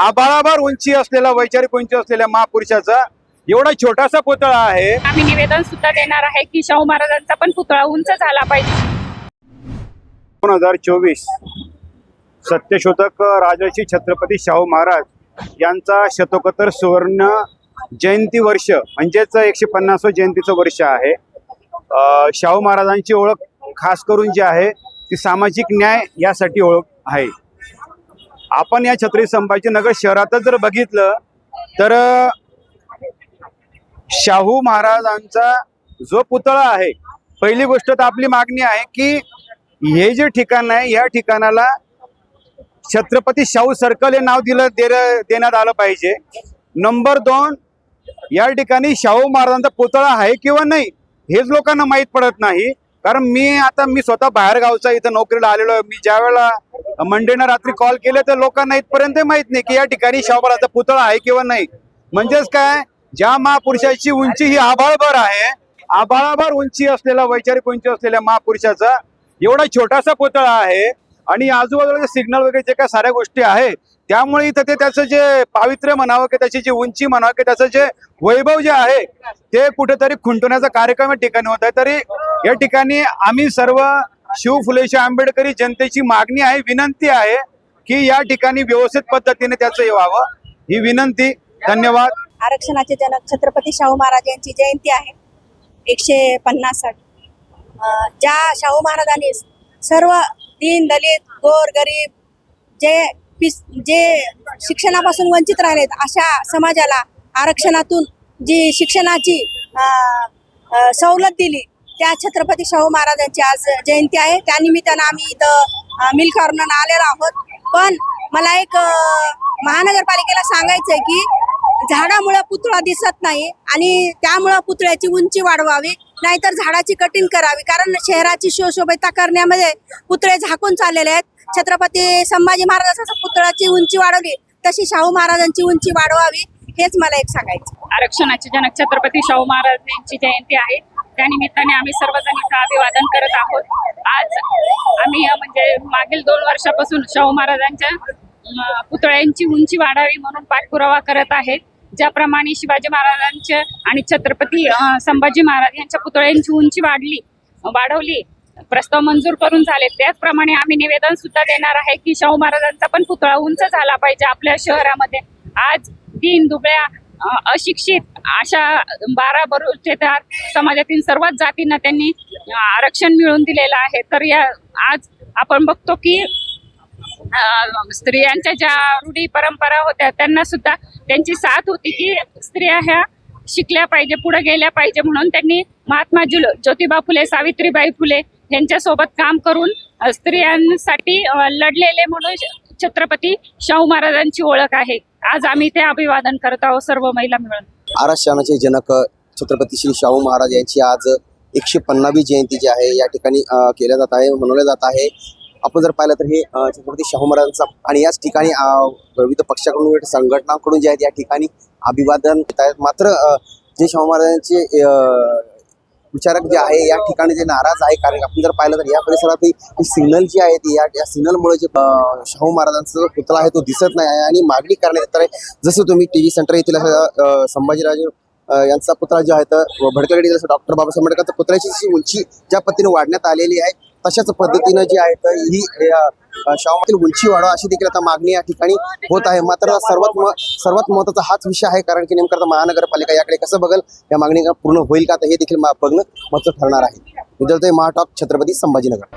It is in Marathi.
आबाळाभार उंची असलेला वैचारिक उंची असलेल्या महापुरुषाचा एवढा छोटासा पुतळा आहे. आम्ही निवेदन सुद्धा देणार आहे की शाहू महाराजांचा पण पुतळा उंच झाला पाहिजे. दोन हजार चोवीस सत्यशोधक राजर्षी छत्रपती शाहू महाराज यांचा शतकोत्तर सुवर्ण जयंती वर्ष म्हणजेच एकशे पन्नासवं जयंतीचं वर्ष आहे. शाहू महाराजांची ओळख खास करून जी आहे ती सामाजिक न्याय यासाठी ओळख आहे. आपण या छत्रपती संभाजीनगर शहरातच जर बघितलं तर शाहू महाराजांचा जो पुतळा आहे पहिली गोष्ट तर आपली मागणी आहे की हे जे ठिकाण आहे या ठिकाणाला छत्रपती शाहू सर्कल हे नाव दिलं दे- देण्यात आलं पाहिजे. नंबर दोन या ठिकाणी शाहू महाराजांचा पुतळा आहे किंवा नाही हेच लोकांना माहीत पडत नाही. कारण मी आता मी स्वतः बाहेरगावचा इथं नोकरीला आलेलो आहे. मी ज्या वेळेला मंडेनं रात्री कॉल केले तर लोकांना इथपर्यंत माहीत नाही की या ठिकाणी शाहू पुतळा आहे किंवा नाही. म्हणजेच काय? ज्या महापुरुषाची उंची ही आभाळभर आहे आभाळाभर उंची असलेला वैचारिक उंची असलेल्या महापुरुषाचा एवढा छोटासा पुतळा आहे आणि आजूबाजूला सिग्नल वगैरे जे काय साऱ्या गोष्टी आहे त्यामुळे इथं ते त्याचं जे पावित्र्य म्हणावं की त्याची जी उंची म्हणावं की त्याचं जे वैभव जे आहे ते कुठेतरी खुंटवण्याचा कार्यक्रम या ठिकाणी होत आहे. तरी या ठिकाणी आम्ही सर्व शिव फुलेशी आंबेडकरी जनतेची मागणी आहे विनंती आहे की या ठिकाणी व्यवस्थित पद्धतीने त्याचं व्हावं. ही विनंती धन्यवाद. आरक्षणाचे जनक छत्रपती शाहू महाराज यांची जयंती आहे एकशे पन्नास ज्या शाहू महाराजांनी सर्व दीन दलित गोर गरीब जे पिस जे शिक्षणापासून वंचित राहिलेत अशा समाजाला आरक्षणातून जी शिक्षणाची सवलत दिली त्या छत्रपती शाहू महाराजांची आज जयंती आहे. त्यानिमित्तानं आम्ही इथं मिल कॉर्नर आलेलो आहोत. पण मला एक महानगरपालिकेला सांगायचं आहे की झाडामुळं पुतळा दिसत नाही आणि त्यामुळं पुतळ्याची उंची वाढवावी नाहीतर झाडाची कटिंग करावी. कारण शहराची शोशोभता करण्यामध्ये पुतळे झाकून चाललेले आहेत. छत्रपती संभाजी महाराजांचा पुतळ्याची उंची वाढवली तशी शाहू महाराजांची उंची वाढवावी हेच मला एक सांगायचं आरक्षणाचे जनक छत्रपती शाहू महाराज यांची जयंती आहे. त्यानिमित्ताने आम्ही सर्वजण इथं अभिवादन करत आहोत. आज आम्ही म्हणजे मागील दोन वर्षापासून शाहू महाराजांच्या पुतळ्यांची उंची वाढावी म्हणून पाठपुरावा करत आहेत. ज्याप्रमाणे शिवाजी महाराजांच्या आणि छत्रपती संभाजी महाराज यांच्या पुतळ्यांची उंची वाढली वाढवली प्रस्ताव मंजूर करून झाले. त्याचप्रमाणे आम्ही निवेदन सुद्धा देणार आहे की शाहू महाराजांचा पण पुतळा उंच झाला पाहिजे आपल्या शहरामध्ये. आज तीन दुबळ्या अशिक्षित अशा बारा बरुचेदार समाजातील सर्वच जातींना त्यांनी आरक्षण मिळवून दिलेलं आहे. तर या आज आपण बघतो की स्त्रियांच्या ज्या रूढी परंपरा होत्या त्यांना सुद्धा त्यांची साथ होती की स्त्रिया ह्या शिकल्या पाहिजे पुढे गेल्या पाहिजे म्हणून त्यांनी महात्मा जुल ज्योतिबा फुले सावित्रीबाई फुले यांच्यासोबत काम करून स्त्रियांसाठी लढलेले म्हणून छत्रपती शाहू महाराजांची ओळख आहे. आज आम्ही ते अभिवादन करत आहोत. सर्व महिला मिळून. आरक्षणाचे जनक छत्रपती श्री शाहू महाराज यांची आज एकशे पन्नावी जयंती जी आहे या ठिकाणी केल्या जात आहे मनवल्या जात आहे. आपण जर पाहिलं तर हे छत्रपती शाहू महाराजांचा आणि याच ठिकाणी विविध पक्षाकडून विविध संघटनांकडून जे आहेत या ठिकाणी अभिवादन येत आहेत. मात्र जे शाहू महाराजांचे विचारक जे आहे या ठिकाणी जे नाराज आहे कारण आपण जर पाहिलं तर या परिसरात ही सिग्नल जी आहे ती या या सिग्नलमुळे जे शाहू महाराजांचा जो पुतळा आहे तो दिसत नाही आहे. आणि मागणी करण्यात येत आहे जसं तुम्ही टी व्ही सेंटर येथील संभाजीराजे यांचा पुतळा जो आहे तर भडकलेडी जसं डॉक्टर बाबासाहेब आंबेडकरचा पुतळ्याची जी उंची ज्या पद्धतीने वाढण्यात आलेली आहे तशाच पद्धतीनं जी आहे ही अ, शाहूमधील उंची वाढवा अशी देखील आता मागणी या ठिकाणी होत आहे. मात्र सर्वात म- सर्वात महत्त्वाचा हाच विषय आहे कारण की नेमकं आता महानगरपालिका याकडे कसं बघल या मागणी का पूर्ण होईल का तर हे देखील बघणं महत्त्व ठरणार आहे. विद्यार्थी महाटॉक छत्रपती संभाजीनगर.